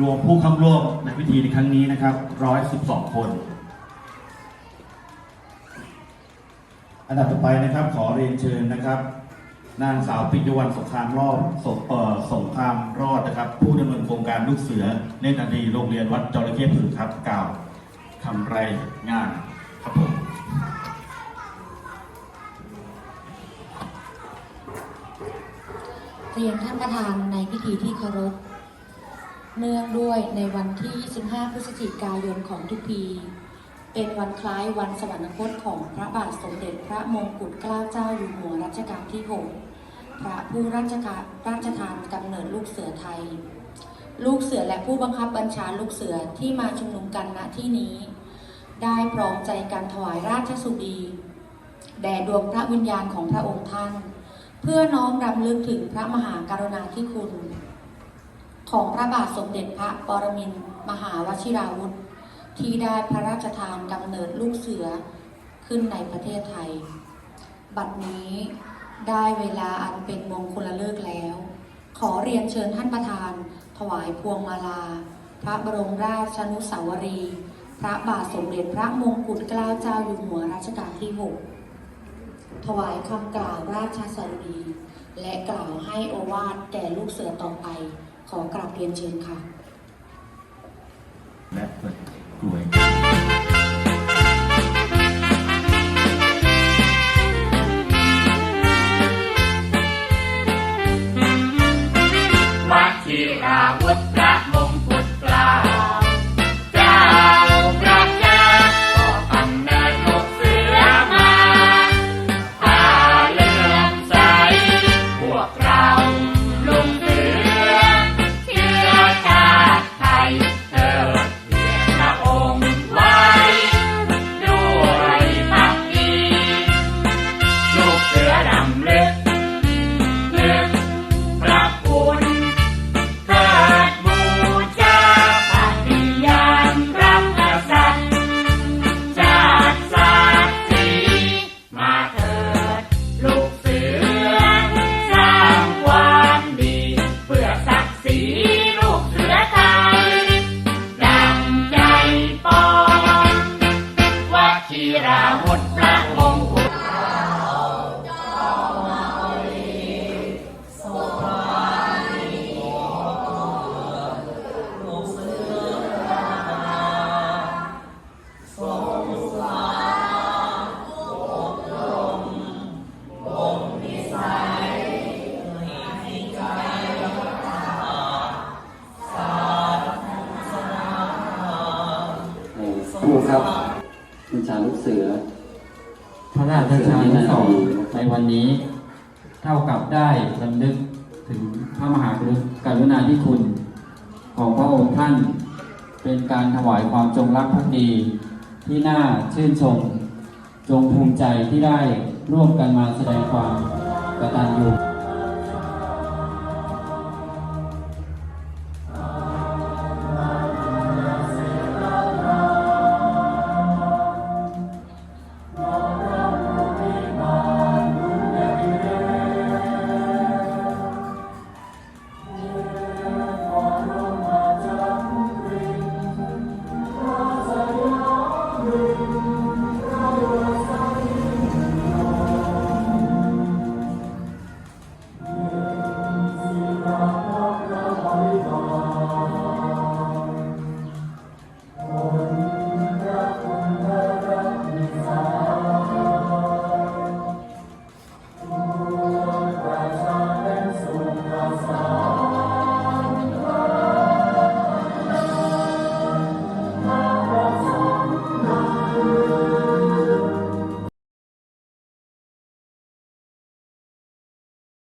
รวมผู้เข้าร่วมในพิธีในครั้งนี้นะครับ 112 คน อันดับต่อไปนะครับขอเรียนเชิญนะครับ นางสาวปิยวันสงครามรอบสงเอ่อสงครามรอดนะครับ ผู้ดำเนินโครงการลูกเสือเนตรนารีโรงเรียนวัดจระเข้ผึ่งครับกล่าวคำไรายงานครับผมเรียนท่านประธานในพิธีที่เคารพ เนื่องด้วยในวันที่ 25 พฤศจิกายนของทุกปี เป็นวันคล้ายวันสวรรคตของพระบาทสมเด็จพระมงกุฎเกล้าเจ้าอยู่หัวรัชกาลที่6พระผู้ราชการราชทานกำเนิดลูกเสือไทย ลูกเสือและผู้บังคับบัญชาลูกเสือที่มาชุมนุมกันณที่นี้ ได้พร้อมใจกันถวายราชสุดีแด่ดวงพระวิญญาณของพระองค์ท่าน เพื่อน้อมรำลึกถึงพระมหากรุณาธิคุณ ของพระบาทสมเด็จพระปรมินทรมหาวชิราวุธ ที่ได้พระราชทานกำเนิดลูกเสือขึ้นในประเทศไทย บัดนี้ได้เวลาอันเป็นมงคลเลิกแล้ว ขอเรียนเชิญท่านประธาน ถวายพวงมาลา พระบรมราชนุสาวรีย์พระบาทสมเด็จพระมงกุฎเกล้าเจ้าอยู่หัวรัชกาลที่ 6 ถวายคำกล่าวราชสดุดีและกล่าวให้โอวาทแก่ลูกเสือต่อไป ขอกราบเรียนเชิญค่ะและ ผู้ครับบัญชาลูกเสือ พระราชทานที่สองในวันนี้ เท่ากับได้รำลึกถึงพระมหากรุณาธิคุณ ของพระองค์ท่าน เป็นการถวายความจงรักภักดีที่น่าชื่นชม จงภูมิใจที่ได้ร่วมกันมาแสดงความกตัญญู